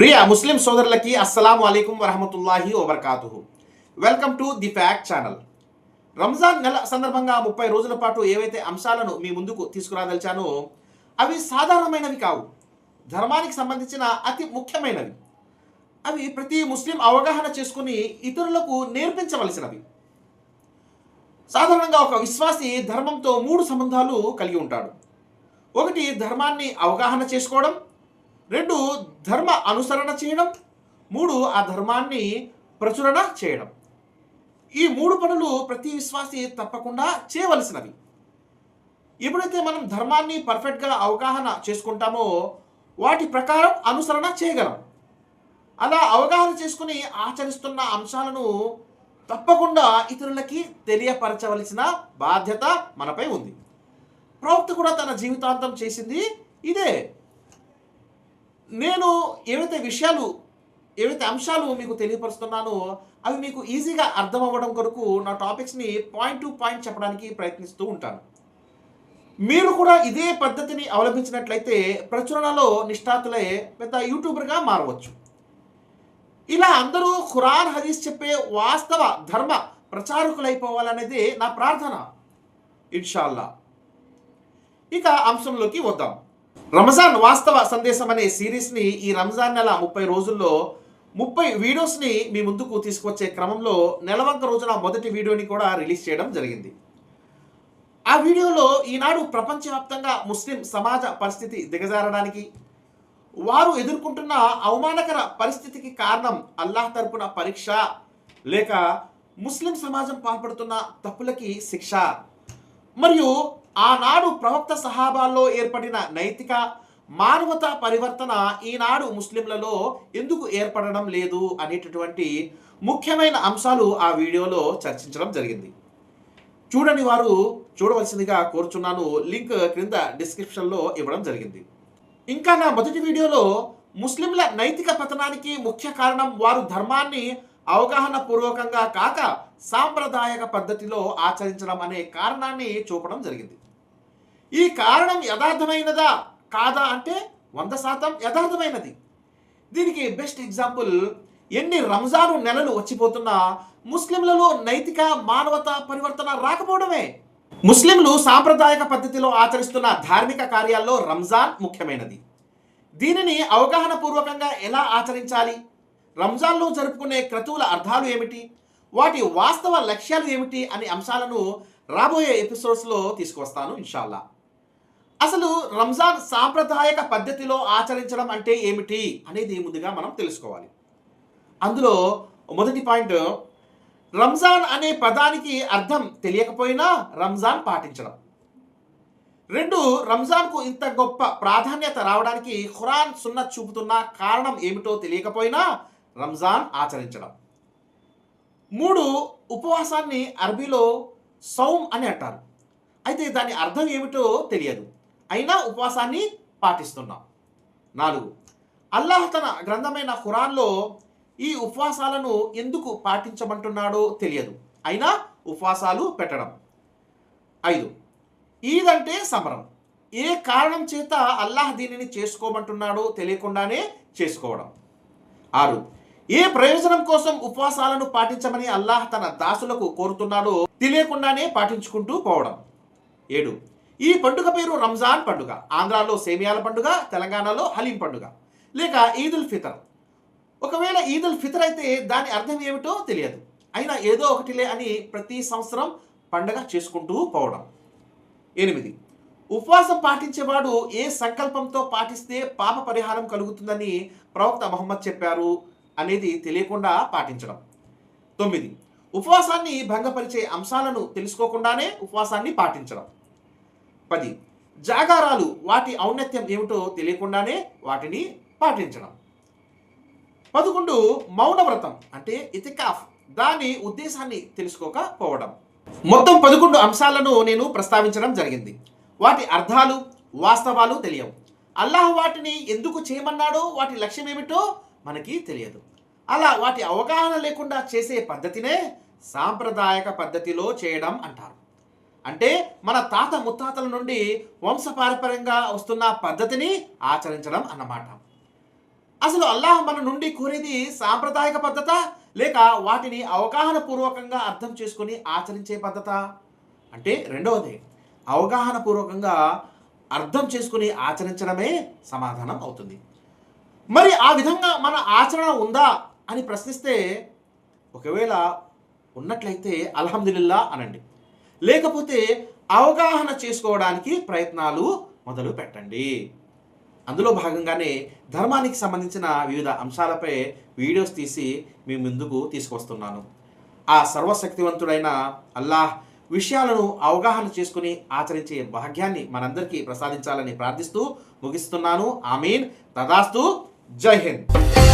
ప్రియ ముస్లిం సోదరులకి అస్సలాము అలైకుం వరహమతుల్లాహి వబర్కాతు welcome to the fact channel. Ramzan నెల సందర్భంగా ముప్పై రోజుల పాటు ఏవైతే అంశాలను మీ ముందుకు తీసుకురాదలిచానో అవి సాధారణమైనవి కావు. ధర్మానికి సంబంధించిన అతి ముఖ్యమైనవి. అవి ప్రతి ముస్లిం అవగాహన చేసుకుని ఇతరులకు నేర్పించవలసినవి. సాధారణంగా ఒక విశ్వాసి ధర్మంతో మూడు సంబంధాలు కలిగి ఉంటాడు. ఒకటి ధర్మాన్ని అవగాహన చేసుకోవడం. రెండు ధర్మ అనుసరణ చేయడం. మూడు ఆ ధర్మాన్ని ప్రచురణ చేయడం. ఈ మూడు పనులు ప్రతి విశ్వాసి తప్పకుండా చేయవలసినవి. ఎప్పుడైతే మనం ధర్మాన్ని పర్ఫెక్ట్గా అవగాహన చేసుకుంటామో వాటి ప్రకారం అనుసరణ చేయగలం. అలా అవగాహన చేసుకుని ఆచరిస్తున్న అంశాలను తప్పకుండా ఇతరులకి తెలియపరచవలసిన బాధ్యత మనపై ఉంది. ప్రవక్త కూడా తన జీవితాంతం చేసింది ఇదే. నేను ఏవైతే విషయాలు ఏవైతే అంశాలు మీకు తెలియపరుస్తున్నానో అవి మీకు ఈజీగా అర్థం అవ్వడం కొరకు నా టాపిక్స్ని పాయింట్ టు పాయింట్ చెప్పడానికి ప్రయత్నిస్తూ ఉంటాను. మీరు కూడా ఇదే పద్ధతిని అవలంబించినట్లయితే ప్రచురణలో నిష్ణాతులే పెద్ద యూట్యూబర్గా మారవచ్చు. ఇలా అందరూ ఖురాన్ హదీస్ చెప్పే వాస్తవ ధర్మ ప్రచారకులైపోవాలనేది నా ప్రార్థన. ఇన్షాల్లా. ఇక అంశంలోకి వద్దాం. రంజాన్ వాస్తవ సందేశం అనే సిరీస్ని ఈ రంజాన్ నెల ముప్పై రోజుల్లో ముప్పై వీడియోస్ని మీ ముందుకు తీసుకొచ్చే క్రమంలో నెలవంక రోజున మొదటి వీడియోని కూడా రిలీజ్ చేయడం జరిగింది. ఆ వీడియోలో ఈనాడు ప్రపంచవ్యాప్తంగా ముస్లిం సమాజ పరిస్థితి దిగజారడానికి వారు ఎదుర్కొంటున్న అవమానకర పరిస్థితికి కారణం అల్లాహ్ తరపున పరీక్ష లేక ముస్లిం సమాజం పాల్పడుతున్న తప్పులకి శిక్ష మరియు ఆనాడు ప్రవక్త సహాబాల్లో ఏర్పడిన నైతిక మానవత పరివర్తన ఈనాడు ముస్లింలలో ఎందుకు ఏర్పడడం లేదు అనేటటువంటి ముఖ్యమైన అంశాలు ఆ వీడియోలో చర్చించడం జరిగింది. చూడని వారు చూడవలసిందిగా కోరుచున్నాను. లింక్ క్రింద డిస్క్రిప్షన్లో ఇవ్వడం జరిగింది. ఇంకా నా మొదటి వీడియోలో ముస్లింల నైతిక పతనానికి ముఖ్య కారణం వారు ధర్మాన్ని అవగాహన పూర్వకంగా కాక సాంప్రదాయక పద్ధతిలో ఆచరించడం అనే కారణాన్ని చూపడం జరిగింది. ఈ కారణం యథార్థమైనదా? కాదా అంటే వంద శాతం యథార్థమైనది. దీనికి బెస్ట్ ఎగ్జాంపుల్ ఎన్ని రంజాను నెలలు వచ్చిపోతున్నా ముస్లింలలో నైతిక మానవత పరివర్తన రాకపోవడమే. ముస్లింలు సాంప్రదాయక పద్ధతిలో ఆచరిస్తున్న ధార్మిక కార్యాల్లో రంజాన్ ముఖ్యమైనది. దీనిని అవగాహన పూర్వకంగా ఎలా ఆచరించాలి? రంజాన్లో జరుపుకునే క్రతువుల అర్థాలు ఏమిటి? వాటి వాస్తవ లక్ష్యాలు ఏమిటి? అనే అంశాలను రాబోయే ఎపిసోడ్స్లో తీసుకొస్తాను ఇన్షాల్లా. అసలు రంజాన్ సాంప్రదాయక పద్ధతిలో ఆచరించడం అంటే ఏమిటి అనేది ముందుగా మనం తెలుసుకోవాలి. అందులో మొదటి పాయింట్ రంజాన్ అనే పదానికి అర్థం తెలియకపోయినా రంజాన్ పాటించడం. రెండు రంజాన్కు ఇంత గొప్ప ప్రాధాన్యత రావడానికి ఖురాన్ సున్న చూపుతున్న కారణం ఏమిటో తెలియకపోయినా రంజాన్ ఆచరించడం. మూడు ఉపవాసాన్ని అరబీలో సౌమ్ అని అంటారు. అయితే దాని అర్థం ఏమిటో తెలియదు. అయినా ఉపవాసాన్ని పాటిస్తున్నాం. నాలుగు అల్లాహ్ తన గ్రంథమైన ఖురాన్లో ఈ ఉపవాసాలను ఎందుకు పాటించమంటున్నాడో తెలియదు. అయినా ఉపవాసాలు పెట్టడం. ఐదు ఈద్ అంటే సమరం ఏ కారణం చేత అల్లాహ్ దీనిని చేసుకోమంటున్నాడో తెలియకుండానే చేసుకోవడం. ఆరు ఏ ప్రయోజనం కోసం ఉపవాసాలను పాటించమని అల్లాహ్ తన దాసులకు కోరుతున్నాడో తెలియకుండానే పాటించుకుంటూ పోవడం. ఏడు. ఈ పండుగ పేరు రంజాన్ పండుగ. ఆంధ్రాలో సేమియాల పండుగ తెలంగాణలో హలీం పండుగ. లేక ఈద్ ఉల్ ఫితర్. ఒకవేళ ఈద్ ఉల్ ఫితర్ అయితే దాని అర్థం ఏమిటో తెలియదు. అయినా ఏదో ఒకటిలే అని ప్రతి సంవత్సరం పండగ చేసుకుంటూ పోవడం. ఎనిమిది. ఉపవాసం పాటించేవాడు ఏ సంకల్పంతో పాటిస్తే పాప పరిహారం కలుగుతుందని ప్రవక్త మహమ్మద్ చెప్పారు. అనేది తెలియకుండా పాటించడం. తొమ్మిది. ఉపవాసాన్ని భంగపరిచే అంశాలను తెలుసుకోకుండానే ఉపవాసాన్ని పాటించడం. పది. జాగారాలు వాటి ఔన్నత్యం ఏమిటో తెలియకుండానే వాటిని పాటించడం. పదకొండు. మౌన వ్రతం అంటే ఇతికాఫ్ దాని ఉద్దేశాన్ని తెలుసుకోకపోవడం. మొత్తం పదకొండు అంశాలను నేను ప్రస్తావించడం జరిగింది. వాటి అర్థాలు వాస్తవాలు తెలియవు. అల్లాహ్ వాటిని ఎందుకు చేయమన్నాడో వాటి లక్ష్యం ఏమిటో మనకి తెలియదు. అలా వాటి అవగాహన లేకుండా చేసే పద్ధతినే సాంప్రదాయక పద్ధతిలో చేయడం అంటారు. అంటే మన తాత ముత్తాతల నుండి వంశపారపర్యంగా వస్తున్న పద్ధతిని ఆచరించడం అన్నమాట. అసలు అల్లాహ్ మన నుండి కోరేది సాంప్రదాయక పద్ధత? లేక వాటిని అవగాహన పూర్వకంగా అర్థం చేసుకుని ఆచరించే పద్ధత? అంటే రెండవది అవగాహన పూర్వకంగా అర్థం చేసుకుని ఆచరించడమే సమాధానం అవుతుంది. మరి ఆ విధంగా మన ఆచరణ ఉందా అని ప్రశ్నిస్తే ఒకవేళ ఉన్నట్లయితే అల్హమ్దుల్లా అనండి. లేకపోతే అవగాహన చేసుకోవడానికి ప్రయత్నాలు మొదలు పెట్టండి. అందులో భాగంగానే ధర్మానికి సంబంధించిన వివిధ అంశాలపై వీడియోస్ తీసి మీ ముందుకు తీసుకొస్తున్నాను. ఆ సర్వశక్తివంతుడైన అల్లాహ్ విషయాలను అవగాహన చేసుకుని ఆచరించే భాగ్యాన్ని మనందరికీ ప్రసాదించాలని ప్రార్థిస్తూ ముగిస్తున్నాను. ఆమీన్. తదాస్తు জয় হিন্দ